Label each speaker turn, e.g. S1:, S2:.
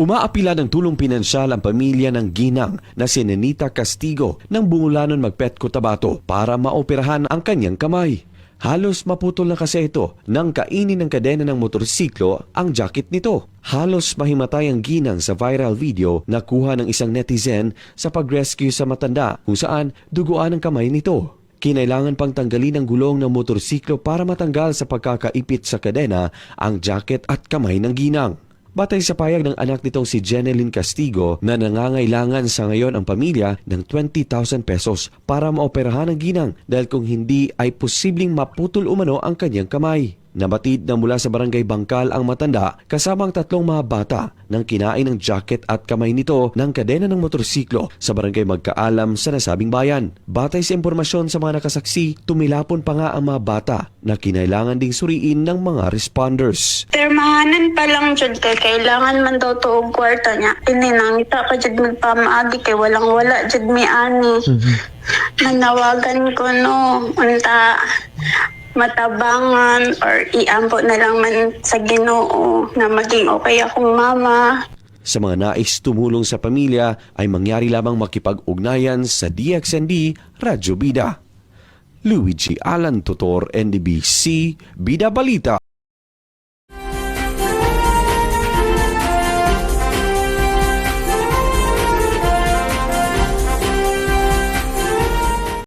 S1: Umaapila ng tulong pinansyal ang pamilya ng ginang na si Nenita Castigo ng Bungulanon Magpet Cotabato para maoperahan ang kanyang kamay. Halos maputol na kasi ito nang kainin ng kadena ng motorsiklo ang jacket nito. Halos mahimatay ang ginang sa viral video na kuha ng isang netizen sa pag-rescue sa matanda kung saan duguan ang kamay nito. Kinailangan pang tanggalin ang gulong ng motorsiklo para matanggal sa pagkakaipit sa kadena ang jacket at kamay ng ginang. Batay sa payag ng anak nitong si Jeneline Castigo na nangangailangan sa ngayon ang pamilya ng 20,000 pesos para maoperahan ang ginang dahil kung hindi ay posibleng maputol umano ang kanyang kamay. Nabatid na mula sa barangay Bangkal ang matanda kasama ang tatlong mga bata nang kinain ng jacket at kamay nito ng kadena ng motorsiklo sa barangay Magkaalam sa nasabing bayan. Batay sa impormasyon sa mga nakasaksi, tumilapon pa nga ang mga bata na kinailangan ding suriin ng mga responders.
S2: Permahanan pa lang jud kay kailangan man daw to og kwarta niya. Ininangita pa jud magpamaagi kay walang wala jud mi ani. Nanawagan ko no unta matabangan or iampo na lang man sa Ginoo na maging okay akong mama.
S1: Sa mga nais tumulong sa pamilya ay mangyari lamang makipag-ugnayan sa DXND Radyo Bida. Luigi Alan Tutor, NDBC, Bida Balita.